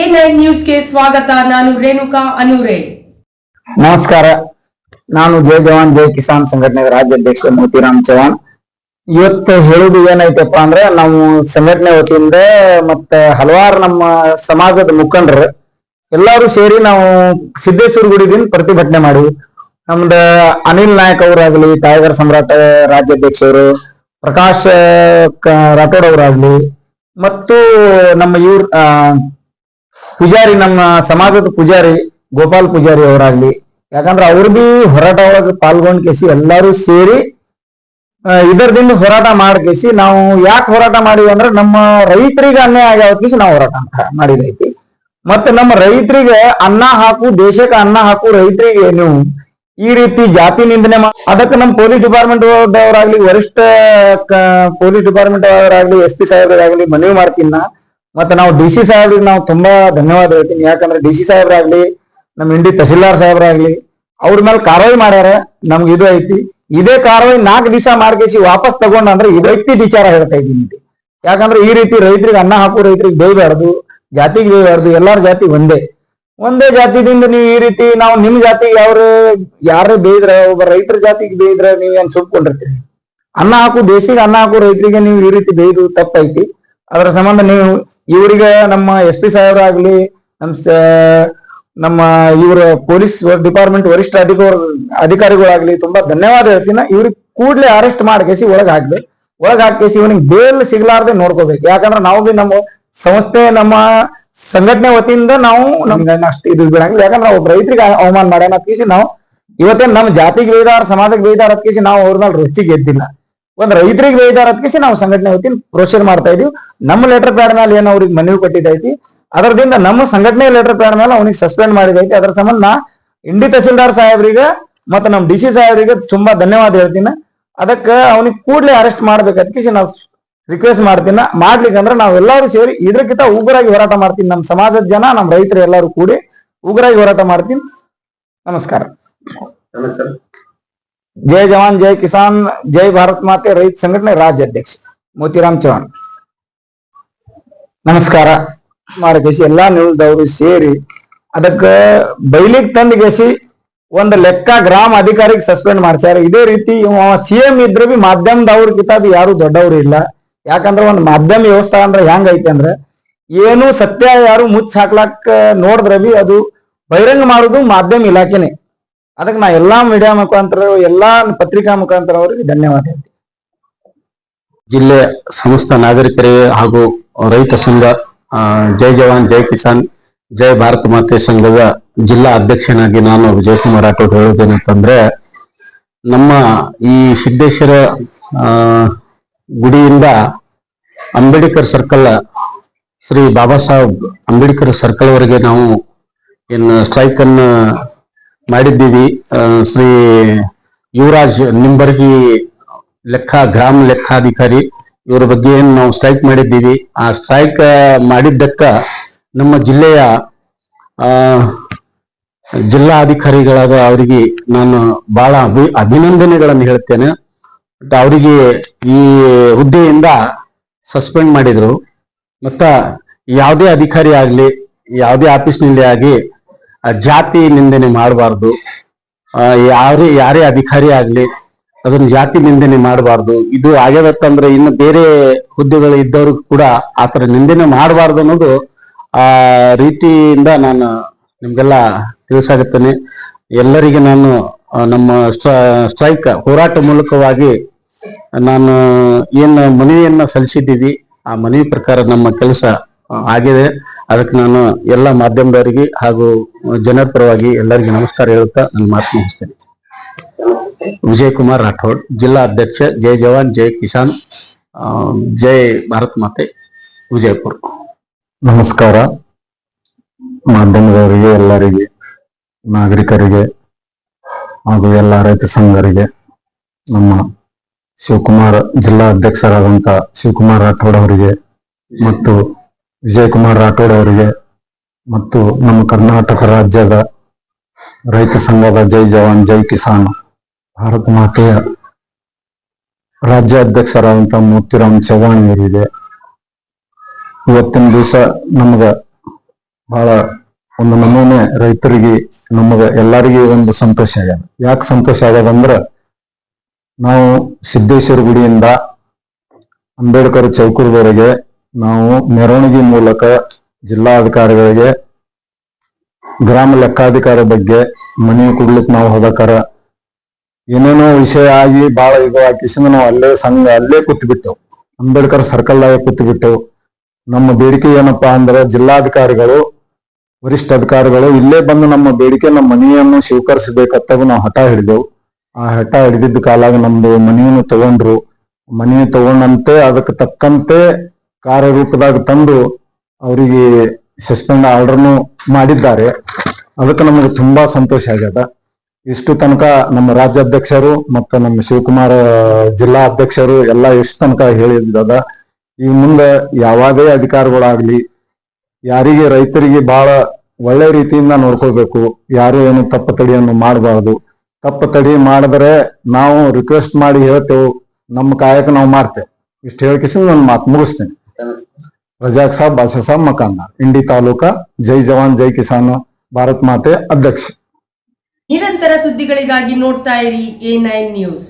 A nine ನ್ಯೂಸ್ಗೆ ಸ್ವಾಗತ, ನಾನು ರೇಣುಕಾ ಅನೂರೇ. ನಮಸ್ಕಾರ, ನಾನು ಜಯ ಜವಾನ್ ಜಯ ಕಿಸಾನ್ ಸಂಘಟನೆ ರಾಜ್ಯಾಧ್ಯಕ್ಷ ಮೋತಿರಾಮ್ ಚವಾಣ್ ಇವತ್ತು ಹೇಳುದು ಏನೈತಪ್ಪ ಅಂದ್ರೆ, ನಾವು ಸಂಘಟನೆ ವತಿಯಿಂದ ಮತ್ತ ಹಲವಾರು ನಮ್ಮ ಸಮಾಜದ ಮುಖಂಡರು ಎಲ್ಲಾರು ಸೇರಿ ನಾವು ಸಿದ್ದೇಶ್ವರ ಗುಡಿದಿಂದ ಪ್ರತಿಭಟನೆ ಮಾಡಿ ನಮ್ದ ಅನಿಲ್ ನಾಯಕ್ ಅವರಾಗ್ಲಿ ಟೈಗರ್ ಸಮ್ರಾಟ ರಾಜ್ಯಾಧ್ಯಕ್ಷರು ಪ್ರಕಾಶ್ ರಾಠೋಡ್ ಅವರಾಗ್ಲಿ, ಮತ್ತು ನಮ್ಮ ಇವ್ರ ಪೂಜಾರಿ, ನಮ್ಮ ಸಮಾಜದ ಪೂಜಾರಿ, ಗೋಪಾಲ್ ಪೂಜಾರಿ ಅವರಾಗ್ಲಿ, ಯಾಕಂದ್ರೆ ಅವ್ರು ಬಿ ಹೋರಾಟ ಒಳಗೆ ಪಾಲ್ಗೊಂಡ್ ಕೇಸಿ ಎಲ್ಲಾರು ಸೇರಿ ಇದರದಿಂದ ಹೋರಾಟ ಮಾಡ್ಕೇಸಿ ನಾವು ಯಾಕೆ ಹೋರಾಟ ಮಾಡಿವಿ ಅಂದ್ರೆ ನಮ್ಮ ರೈತರಿಗೆ ಅನ್ಯಾಯ ಆಗ್ಯಾವ ಕೇಸಿ ನಾವು ಹೋರಾಟ ಮಾಡಿದೈತಿ. ಮತ್ತೆ ನಮ್ಮ ರೈತರಿಗೆ ಅನ್ನ ಹಾಕು, ದೇಶಕ್ಕೆ ಅನ್ನ ಹಾಕು ರೈತರಿಗೆ ನೀವು ಈ ರೀತಿ ಜಾತಿ ನಿಂದನೆ ಅದಕ್ಕೆ ನಮ್ಮ ಪೊಲೀಸ್ ಡಿಪಾರ್ಟ್ಮೆಂಟ್ ಅವರಾಗ್ಲಿ ವರಿಷ್ಠ ಪೊಲೀಸ್ ಡಿಪಾರ್ಟ್ಮೆಂಟ್ ಅವರಾಗ್ಲಿ ಎಸ್ ಪಿ ಸಾಹೇಬರಾಗ್ಲಿ ಮನವಿ ಮಾಡ್ತೀನಿ ಮತ್ತೆ ನಾವು ಡಿ ಸಿ ಸಾಹೇಬ್ರಿಗೆ ನಾವು ತುಂಬಾ ಧನ್ಯವಾದ ಹೇಳ್ತೀನಿ. ಯಾಕಂದ್ರೆ ಡಿ ಸಿ ಸಾಹೇಬ್ರಾಗ್ಲಿ, ನಮ್ಮ ಇಂಡಿ ತಹಸೀಲ್ದಾರ್ ಸಾಹೇಬ್ರಾಗ್ಲಿ, ಅವ್ರ ಮೇಲೆ ಕಾರ್ವಾಯಿ ಮಾಡ್ಯಾರ, ನಮ್ಗೆ ಇದು ಐತಿ. ಇದೇ ಕಾರ್ವಾಯಿ ನಾಲ್ಕು ದಿವಸ ಮಾಡ್ಕೇಸಿ ವಾಪಸ್ ತಗೊಂಡ ಅಂದ್ರೆ ಇದು ವ್ಯಕ್ತಿ ವಿಚಾರ ಹೇಳ್ತಾ ಇದ್ದೀನಿ. ಯಾಕಂದ್ರೆ ಈ ರೀತಿ ರೈತರಿಗೆ ಅನ್ನ ಹಾಕು ರೈತರಿಗೆ ಬೇಯಬಾರ್ದು, ಜಾತಿಗೆ ಬೇಯಬಾರ್ದು, ಎಲ್ಲಾರ ಜಾತಿ ಒಂದೇ. ಒಂದೇ ಜಾತಿದಿಂದ ನೀವು ಈ ರೀತಿ ನಾವು ನಿಮ್ ಜಾತಿಗೆ ಅವ್ರ ಯಾರೇ ಬೇಯ್ದ್ರ, ಒಬ್ಬ ರೈತರ ಜಾತಿಗೆ ಬೇಯ್ದ್ರ ನೀವೇನ್ ಏನ್ ಸುಟ್ಕೊಂಡಿರ್ತೀರಿ ಅನ್ನ ಹಾಕು, ದೇಶಿಗೆ ಅನ್ನ ಹಾಕು ರೈತರಿಗೆ ನೀವು ಈ ರೀತಿ ಬೇಯ್ದು ತಪ್ಪೈತಿ. ಅದರ ಸಂಬಂಧ ನೀವು ಇವರಿಗೆ ನಮ್ಮ ಎಸ್ ಪಿ ಆಗಲಿ ನಮ್ಮ ನಮ್ಮ ಇವರ ಪೊಲೀಸ್ ಡಿಪಾರ್ಟ್ಮೆಂಟ್ ವರಿಷ್ಠ ಅಧಿಕಾರ ಅಧಿಕಾರಿಗಳಾಗ್ಲಿ ತುಂಬಾ ಧನ್ಯವಾದ ಹೇಳ್ತೀನಿ. ಇವ್ರಿಗೆ ಕೂಡ್ಲೆ ಅರೆಸ್ಟ್ ಮಾಡ್ಕೇಸಿ ಒಳಗೆ ಹಾಕ್ಬೇಕು ಒಳಗ್ ಹಾಕೇಸಿ ಇವನಿಗೆ ಬೇಲ್ ಸಿಗ್ಲಾರ್ದೆ ನೋಡ್ಕೋಬೇಕು. ಯಾಕಂದ್ರೆ ನಾವು ಬಿ ನಮ್ಮ ಸಂಸ್ಥೆ, ನಮ್ಮ ಸಂಘಟನೆ ವತಿಯಿಂದ ನಾವು ನಮ್ಗೆ ಅಷ್ಟು ಇದು ಬಿಡಂಗಿಲ್ಲ ಯಾಕಂದ್ರೆ ಒಬ್ಬ ರೈತರಿಗೆ ಅವಮಾನ ಮಾಡ್ಯಾನ ಅತ್ಕೇಸಿ ನಾವು ಇವತ್ತೇ ನಮ್ಮ ಜಾತಿಗೆ ಬೇಯ್ದಾರ ಸಮಾಜಕ್ಕೆ ಬೇಯ್ದಾರ ಅತ್ಕೇಸಿ ನಾವು ಅವ್ರ ಮೇಲೆ ರುಚಿಗೆ ಎದ್ದಿಲ್ಲ. ಒಂದ್ ರೈತರಿಗೆ ಬೇಜಾರ ಅದಕ್ಕೆ ನಾವು ಸಂಘಟನೆ ವತಿಯಿಂದ ಪ್ರೋತ್ಸಾಹ ಮಾಡ್ತಾ ಇದೀವಿ. ನಮ್ಮ ಲೆಟರ್ ಪ್ಯಾಡ್ ಮೇಲೆ ಏನೋ ಅವ್ರಿಗೆ ಮನವಿ ಕೊಟ್ಟಿದ್ದೈತಿ. ಅದರದಿಂದ ನಮ್ಮ ಸಂಘಟನೆ ಲೆಟರ್ ಪ್ಯಾಡ್ ಮೇಲೆ ಅವ್ನಿಗೆ ಸಸ್ಪೆಂಡ್ ಮಾಡಿದೈತಿ. ಅದ್ರ ಸಂಬಂಧ ನಾ ಇಂಡಿ ತಹಸೀಲ್ದಾರ್ ಸಾಹೇಬ್ರಿಗೆ ಮತ್ತೆ ನಮ್ಮ ಡಿ ಸಿ ಸಾಹೇಬ್ರಿಗೆ ತುಂಬಾ ಧನ್ಯವಾದ ಹೇಳ್ತೀನಿ. ಅದಕ್ಕೆ ಅವನಿಗೆ ಕೂಡಲೇ ಅರೆಸ್ಟ್ ಮಾಡ್ಬೇಕು ಅದಕ್ಕೆ ನಾವು ರಿಕ್ವೆಸ್ಟ್ ಮಾಡ್ತೀನಿ. ಮಾಡ್ಲಿಕ್ಕೆ ಅಂದ್ರೆ ನಾವು ಎಲ್ಲರೂ ಸೇರಿ ಇದಕ್ಕಿಂತ ಉಗ್ರಾಗಿ ಹೋರಾಟ ಮಾಡ್ತೀನಿ. ನಮ್ಮ ಸಮಾಜದ ಜನ, ನಮ್ಮ ರೈತರು ಎಲ್ಲರೂ ಕೂಡಿ ಉಗ್ರಾಗಿ ಹೋರಾಟ ಮಾಡ್ತೀನಿ. ನಮಸ್ಕಾರ. ಜೈ ಜವಾನ್, ಜೈ ಕಿಸಾನ್, ಜೈ ಭಾರತ್ ಮಾತೆ, ರೈತ ಸಂಘಟನೆ ರಾಜ್ಯಾಧ್ಯಕ್ಷ ಮೋತಿರಾಮ್ ಚೌಹಾಣ್ ನಮಸ್ಕಾರ. ಮಾಡಕೇಸಿ ಎಲ್ಲಾ ನಿಲ್ದವರು ಸೇರಿ ಅದಕ್ಕ ಬೈಲಿಗ್ ತಂದ್ಗೇಸಿ ಒಂದ್ ಲೆಕ್ಕ ಗ್ರಾಮ ಅಧಿಕಾರಿಗೆ ಸಸ್ಪೆಂಡ್ ಮಾಡ್ಸ್ಯಾರ. ಇದೇ ರೀತಿ ಸಿ ಎಂ ಇದ್ರೆ ಬಿ ಮಾಧ್ಯಮದವ್ರ ಕಿತಾಬಿ ಯಾರು ದೊಡ್ಡವ್ರು ಇಲ್ಲ. ಯಾಕಂದ್ರ ಒಂದ್ ಮಾಧ್ಯಮ ವ್ಯವಸ್ಥೆ ಅಂದ್ರೆ ಹೆಂಗ್ ಐತಿ ಅಂದ್ರ ಏನು ಸತ್ಯ ಯಾರು ಮುಚ್ಚ ಹಾಕ್ಲಾಕ್ ನೋಡಿದ್ರ ಬಿ ಅದು ಬಹಿರಂಗ ಮಾಡುದು ಮಾಧ್ಯಮ ಇಲಾಖೆನೆ. ಅದಕ್ಕೆ ನಾ ಎಲ್ಲಾ ಮೀಡಿಯಾ ಮುಖಾಂತರ ಎಲ್ಲಾ ಪತ್ರಿಕಾ ಮುಖಾಂತರ ಅವರಿಗೆ ಧನ್ಯವಾದ ಹೇಳ್ತೀನಿ. ಜಿಲ್ಲೆಯ ಸಮಸ್ತ ನಾಗರಿಕರಿಗೆ ಹಾಗೂ ರೈತ ಸಂಘ ಜೈ ಜವಾನ್, ಜೈ ಕಿಸಾನ್, ಜೈ ಭಾರತ ಮಾತೆ ಸಂಘದ ಜಿಲ್ಲಾ ಅಧ್ಯಕ್ಷನಾಗಿ ನಾನು ವಿಜಯಕುಮಾರ್ ರಾಠೋಡ್ ಹೇಳೋದೇನಂತಂದ್ರೆ, ನಮ್ಮ ಈ ಸಿದ್ದೇಶ್ವರ ಗುಡಿಯಿಂದ ಅಂಬೇಡ್ಕರ್ ಸರ್ಕಲ್, ಶ್ರೀ ಬಾಬಾ ಸಾಹೇಬ್ ಅಂಬೇಡ್ಕರ್ ಸರ್ಕಲ್ ವರೆಗೆ ನಾವು ಏನು ಸ್ಟ್ರೈಕ್ ಅನ್ನ ಮಾಡಿದ್ದೀವಿ. ಶ್ರೀ ಯುವರಾಜ್ ನಿಂಬರ್ಗಿ ಲೆಕ್ಕ, ಗ್ರಾಮ ಲೆಕ್ಕಾಧಿಕಾರಿ, ಇವರ ಬಗ್ಗೆ ಏನು ನಾವು ಸ್ಟ್ರೈಕ್ ಮಾಡಿದ್ದೀವಿ. ಆ ಸ್ಟ್ರೈಕ್ ಮಾಡಿದ್ದಕ್ಕ ನಮ್ಮ ಜಿಲ್ಲೆಯ ಜಿಲ್ಲಾ ಅಧಿಕಾರಿಗಳಾದ ಅವರಿಗೆ ನಾನು ಬಹಳ ಅಭಿ, ಅಭಿನಂದನೆಗಳನ್ನು ಹೇಳ್ತೇನೆ. ಅವರಿಗೆ ಈ ಹುದ್ದೆಯಿಂದ ಸಸ್ಪೆಂಡ್ ಮಾಡಿದ್ರು. ಮತ್ತ ಯಾವುದೇ ಅಧಿಕಾರಿ ಆಗಲಿ, ಯಾವುದೇ ಆಫೀಸ್ನಲ್ಲಿ ಆಗಿ ಜಾತಿ ನಿಂದನೆ ಮಾಡಬಾರ್ದು. ಯಾರೇ ಯಾರೇ ಅಧಿಕಾರಿ ಆಗ್ಲಿ, ಅದನ್ನ ಜಾತಿ ನಿಂದನೆ ಮಾಡಬಾರ್ದು. ಇದು ಆಗ್ಯದತ್ತಂದ್ರೆ ಇನ್ನು ಬೇರೆ ಹುದ್ದೆಗಳು ಇದ್ದವರು ಕೂಡ ಆತರ ನಿಂದನೆ ಮಾಡಬಾರ್ದು ಅನ್ನೋದು ಆ, ರೀತಿಯಿಂದ ನಾನು ನಿಮ್ಗೆಲ್ಲ ತಿಳಿಸಾಗುತ್ತೇನೆ. ಎಲ್ಲರಿಗೆ ನಾನು ನಮ್ಮ ಸ್ಟ್ರೈಕ್ ಹೋರಾಟ ಮೂಲಕವಾಗಿ ನಾನು ಏನು ಮನವಿಯನ್ನ ಸಲ್ಲಿಸಿದ್ದೀವಿ. ಆ ಮನವಿ ಪ್ರಕಾರ ನಮ್ಮ ಕೆಲಸ ಆಗಿದೆ. ಅದಕ್ಕೆ ನಾನು ಎಲ್ಲ ಮಾಧ್ಯಮದವರಿಗೆ ಹಾಗೂ ಜನರ ಪರವಾಗಿ ಎಲ್ಲರಿಗೂ ನಮಸ್ಕಾರ ಹೇಳುತ್ತಾ ನನ್ನ ಮಾತು ಮುಗಿಸ್ತೇನೆ. ವಿಜಯ್ ಕುಮಾರ್ ರಾಠೋಡ್, ಜಿಲ್ಲಾ ಅಧ್ಯಕ್ಷ ಜೈ ಜವಾನ್, ಜೈ ಕಿಸಾನ್ ಜೈ ಭಾರತ್ ಮಾತೆ, ವಿಜಯಪುರ್. ನಮಸ್ಕಾರ. ಮಾಧ್ಯಮದವರಿಗೆ, ಎಲ್ಲರಿಗೆ, ನಾಗರಿಕರಿಗೆ ಹಾಗೂ ಎಲ್ಲ ರೈತ ಸಂಘರಿಗೆ ನಮ್ಮ ಶಿವಕುಮಾರ್, ಜಿಲ್ಲಾ ಅಧ್ಯಕ್ಷರಾದಂತ ಶಿವಕುಮಾರ್ ರಾಠೋಡ್ ಅವರಿಗೆ ಮತ್ತು ವಿಜಯಕುಮಾರ್ ರಾಠೋಡ್ ಅವರಿಗೆ ಮತ್ತು ನಮ್ಮ ಕರ್ನಾಟಕ ರಾಜ್ಯದ ರೈತ ಸಂಘದ ಜೈ ಜವಾನ್, ಜೈ ಕಿಸಾನ್, ಭಾರತ ಮಾತೆಯ ರಾಜ್ಯ ಅಧ್ಯಕ್ಷರಾದಂತ ಮೂರ್ತಿರಾಮ್ ಚೌಹಾಣ್ ಅವರಿಗೆ ಇವತ್ತಿನ ದಿವಸ ನಮಗ ಬಹಳ ಒಂದು ನಮೂನೆ ರೈತರಿಗೆ, ನಮಗ ಎಲ್ಲರಿಗೂ ಒಂದು ಸಂತೋಷ ಆಗ್ಯದ. ಯಾಕೆ ಸಂತೋಷ ಆಗ್ಯದಂದ್ರ ನಾವು ಸಿದ್ದೇಶ್ವರ ಗುಡಿಯಿಂದ ಅಂಬೇಡ್ಕರ್ ಚೌಕದವರೆಗೆ ನಾವು ಮೆರವಣಿಗೆ ಮೂಲಕ ಜಿಲ್ಲಾಧಿಕಾರಿಗಳಿಗೆ ಗ್ರಾಮ ಲೆಕ್ಕಾಧಿಕಾರಿ ಬಗ್ಗೆ ಮನೆ ಕೊಡ್ಲಿಕ್ಕೆ ನಾವು ಹೋದಕಾರ ಏನೇನೋ ವಿಷಯ ಆಗಿ ಬಹಳ ಇದು ಹಾಕಿಸಿಂದ ನಾವು ಅಲ್ಲೇ ಸಂಘ ಅಲ್ಲೇ ಕೂತ್ ಬಿಟ್ಟೆವು ಅಂಬೇಡ್ಕರ್ ಸರ್ಕಲ್ ಕೂತ್ ಬಿಟ್ಟೆವು ನಮ್ಮ ಬೇಡಿಕೆ ಏನಪ್ಪಾ ಅಂದ್ರೆ ಜಿಲ್ಲಾಧಿಕಾರಿಗಳು, ವರಿಷ್ಠ ಅಧಿಕಾರಿಗಳು ಇಲ್ಲೇ ಬಂದು ನಮ್ಮ ಬೇಡಿಕೆ ನಮ್ಮ ಮನೆಯನ್ನು ಸ್ವೀಕರಿಸಬೇಕಂತ ನಾವು ಹಠ ಹಿಡಿದೆವು. ಆ ಹಠ ಹಿಡಿದಿದ್ದ ಕಾಲಾಗ ನಮ್ದು ಮನೆಯನ್ನು ತಗೊಂಡ್ರು. ಮನೆ ತಗೊಂಡಂತೆ ಅದಕ್ಕೆ ತಕ್ಕಂತೆ ಕಾರ್ಯರೂಪದಾಗ ತಂದು ಅವರಿಗೆ ಸಸ್ಪೆಂಡ್ ಆರ್ಡರ್ನು ಮಾಡಿದ್ದಾರೆ. ಅದಕ್ಕೆ ನಮಗೆ ತುಂಬಾ ಸಂತೋಷ ಆಗ್ಯದ. ಇಷ್ಟು ತನಕ ನಮ್ಮ ರಾಜ್ಯಾಧ್ಯಕ್ಷರು ಮತ್ತು ನಮ್ಮ ಶಿವಕುಮಾರ ಜಿಲ್ಲಾ ಅಧ್ಯಕ್ಷರು ಎಲ್ಲ ಎಷ್ಟು ತನಕ ಹೇಳಿದ್ದದ ಈ ಮುಂದೆ ಯಾವಾಗೇ ಅಧಿಕಾರಿಗಳಾಗ್ಲಿ, ಯಾರಿಗೆ ರೈತರಿಗೆ ಬಹಳ ಒಳ್ಳೆ ರೀತಿಯಿಂದ ನೋಡ್ಕೋಬೇಕು ಯಾರು ಏನು ತಪ್ಪು ತಡಿಯನ್ನು ಮಾಡಬಾರ್ದು. ತಪ್ಪು ತಡಿ ಮಾಡಿದ್ರೆ ನಾವು ರಿಕ್ವೆಸ್ಟ್ ಮಾಡಿ ಹೇಳ್ತೇವೆ, ನಮ್ಮ ಕಾಯಕ ನಾವು ಮಾಡ್ತೇವೆ. ಇಷ್ಟು ಹೇಳ್ಕಿಸಿ ನಾನು ಮಾತು ಮುಗಿಸ್ತೇನೆ. ರಜಾಕ್ ಸಾಬ್ ಬಾಷಾ ಸಾಬ್ ಮಕಾನ್ದಾರ್ ಇಂಡಿ ತಾಲೂಕಾ, ಜೈ ಜವಾನ್, ಜೈ ಕಿಸಾನ್, ಭಾರತ್ ಮಾತೆ ಅಧ್ಯಕ್ಷ. ನಿರಂತರ ಸುದ್ದಿಗಳಿಗಾಗಿ ನೋಡ್ತಾ ಇರಿ ಎ ನೈನ್ ನ್ಯೂಸ್.